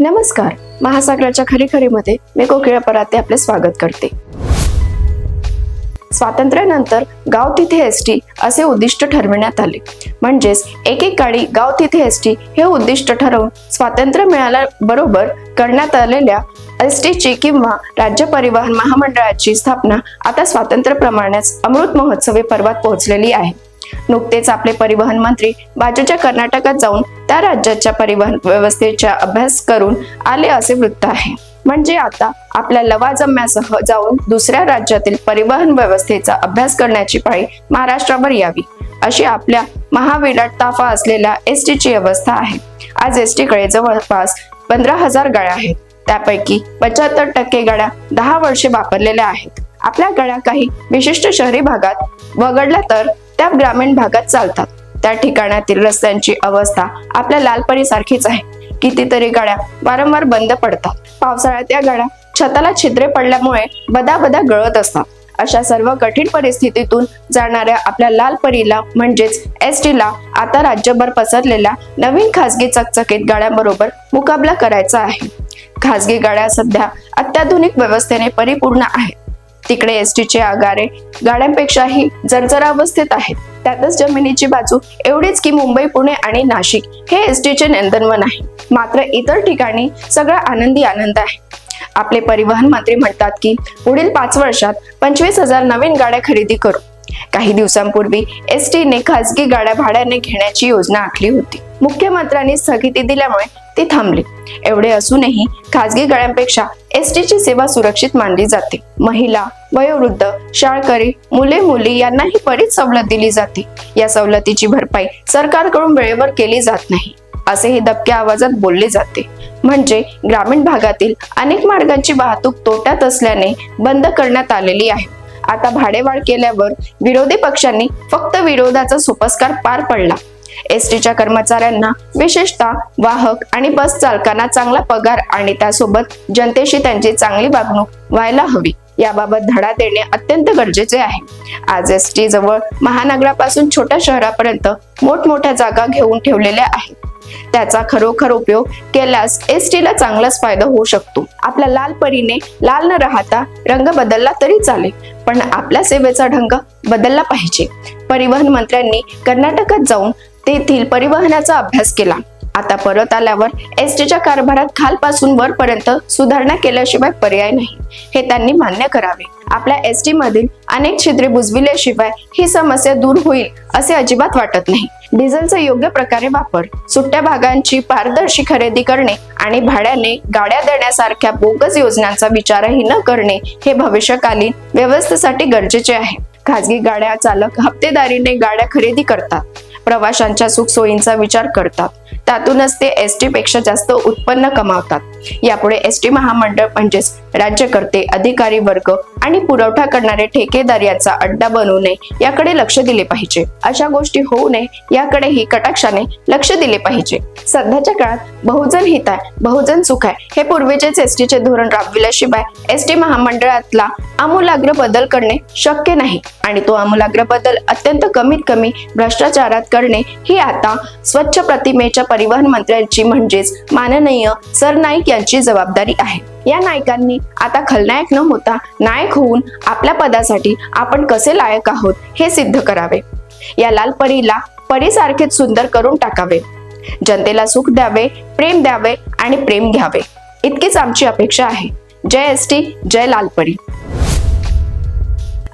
नमस्कार. महासागराच्या खरीखरीमध्ये मी कोकिळा पराते आपले स्वागत करते. स्वातंत्र्यानंतर गाव तिथे एस टी असे उद्दिष्ट ठरविण्यात आले. म्हणजेच एक एक गाडी गाव तिथे एस टी हे उद्दिष्ट ठरवून स्वातंत्र्य मिळाल्याबरोबर करण्यात आलेल्या एस टीची किंवा राज्य परिवहन महामंडळाची स्थापना आता स्वातंत्र्याप्रमाणेच अमृत महोत्सवी पर्वात पोहोचलेली आहे. नुकतेच आपले परिवहन मंत्री बाजूच्या कर्नाटकात जाऊन त्या राज्याच्या परिवहन व्यवस्थेचा अभ्यास करून आले असे वृत्त आहे. म्हणजे आता आपल्या लवाजम्यासह जाऊन दुसऱ्या राज्यातील परिवहन व्यवस्थेचा अभ्यास करण्याची पाळी महाराष्ट्रावर यावी अशी आपल्या महाविराट ताफा असलेल्या एस टीची अवस्था आहे. आज एस टीकडे जवळपास पंधरा हजार गाड्या आहेत. त्यापैकी पंच्याहत्तर टक्के गाड्या दहा वर्षे वापरलेल्या आहेत. आपल्या गाड्या काही विशिष्ट शहरी भागात वगळल्या तर त्या ग्रामीण भागात चालतात. त्या ठिकाणातील रस्त्यांची अवस्था आपल्या लालपरी सारखीच आहे. कितीतरी गाड्या वारंवार बंद पडतात. पावसाळ्यात या गाड्या छताला छिद्रे पडल्यामुळे बदाबदा गळत असतात. अशा सर्व कठीण परिस्थितीतून जाणाऱ्या आपल्या लाल परीला म्हणजेच एस टीला आता राज्यभर पसरलेल्या नवीन खासगी चकचकीत गाड्यांबरोबर मुकाबला करायचा आहे. खासगी गाड्या सध्या अत्याधुनिक व्यवस्थेने परिपूर्ण आहेत. तिकडे एस टीचे आगारे गाड्यांपेक्षाही जर्जरावस्थेत आहेत. त्यातच जमिनीची बाजू एवढीच की मुंबई पुणे आणि नाशिक हे एस टीचे नंदनवन आहे. मात्र इतर ठिकाणी सगळा आनंदी आनंद आहे. आपले परिवहन मंत्री म्हणतात की पुढील पाच वर्षात पंचवीस हजार नवीन गाड्या खरेदी करू. काही दिवसांपूर्वी एस टीने खासगी गाड्या भाड्याने घेण्याची योजना आखली होती. मुख्यमंत्र्यांनी स्थगिती दिल्यामुळे ती थांबली. एवढे असूनही खासगी गाड्यांपेक्षा एस टीची सेवा सुरक्षित मानली जाते. महिला वयोवृद्ध शाळकरी मुले मुली यांनाही बरीच सवलत दिली जाते. या सवलतीची भरपाई सरकारकडून वेळेवर केली जात नाही असेही दबक्या आवाजात बोलले जाते. म्हणजे ग्रामीण भागातील अनेक मार्गांची वाहतूक तोट्यात असल्याने बंद करण्यात आलेली आहे. आता भाडेवाढ केल्यावर विरोधी पक्षांनी फक्त विरोधाचा सुपस्कार पार पडला. एसटीच्या कर्मचाऱ्यांना विशेषतः वाहक आणि बस चालकांना चांगला पगार आणि त्यासोबत जनतेशी त्यांची चांगली वागणूक व्हायला हवी याबाबत धडा देणे अत्यंत गरजेचे आहे. आज एसटी जवळ महानगरापासून छोट्या शहरापर्यंत मोठमोठ्या जागा घेऊन ठेवलेल्या आहेत. त्याचा खरोखर उपयोग केल्यास एस टीला चांगलाच फायदा होऊ शकतो. आपल्या लाल परीने लाल न राहता रंग बदलला तरी चालेल पण आपल्या सेवेचा ढंग बदलला पाहिजे. परिवहन मंत्र्यांनी कर्नाटकात जाऊन तेथील परिवहनाचा अभ्यास केला. आता परत आल्यावर एस टीच्या कारभारात खालपासून वरपर्यंत सुधारणा केल्याशिवाय पर्याय नाही. हे त्यांनी मान्य करावे. आपल्या एस टी मधील अनेक छिद्रे बुजविल्याशिवाय ही समस्या दूर होईल असे अजिबात वाटत नाही. डिझेलचा योग्य प्रकारे वापर सुट्ट्या भागांची पारदर्शी खरेदी करणे आणि भाड्याने गाड्या देण्यासारख्या बोगस योजनांचा विचारही न करणे हे भविष्यकालीन व्यवस्थेसाठी गरजेचे आहे. खाजगी गाड्या चालक हप्तेदारीने गाड्या खरेदी करतात प्रवाशांच्या सुखसोयींचा विचार करतात. त्यातूनच ते एस टी पेक्षा जास्त उत्पन्न कमावतात. यापुढे एस टी महामंडळ म्हणजेच राज्यकर्ते अधिकारी वर्ग आणि पुरवठा करणारे ठेकेदार याचा अड्डा बनवू नये याकडे लक्ष दिले पाहिजे. अशा गोष्टी होऊ नये याकडेही कटाक्षाने लक्ष दिले पाहिजे. सध्याच्या काळात बहुजन हित आहे बहुजन सुख आहे. हे पूर्वीचेच एस टीचे धोरण राबविल्याशिवाय एस टी महामंडळातला आमूलाग्र बदल करणे शक्य नाही. आणि तो आमूलाग्र बदल अत्यंत कमीत कमी भ्रष्टाचारात करणे ही आता स्वच्छ प्रतिमेच्या परिवहन मंत्र्यांची म्हणजेच माननीय सरनाईक यांची जबाबदारी आहे. या नायकांनी आता खलनायक न होता नायक होऊन आपल्या पदासाठी आपण कसे लायक आहोत हे सिद्ध करावे. या लाल परीला परीसारखेच सुंदर करून टाकावे. जनतेला सुख द्यावे प्रेम द्यावे आणि प्रेम घ्यावे. इतकीच आमची अपेक्षा आहे. जय एस टी जय लालपरी.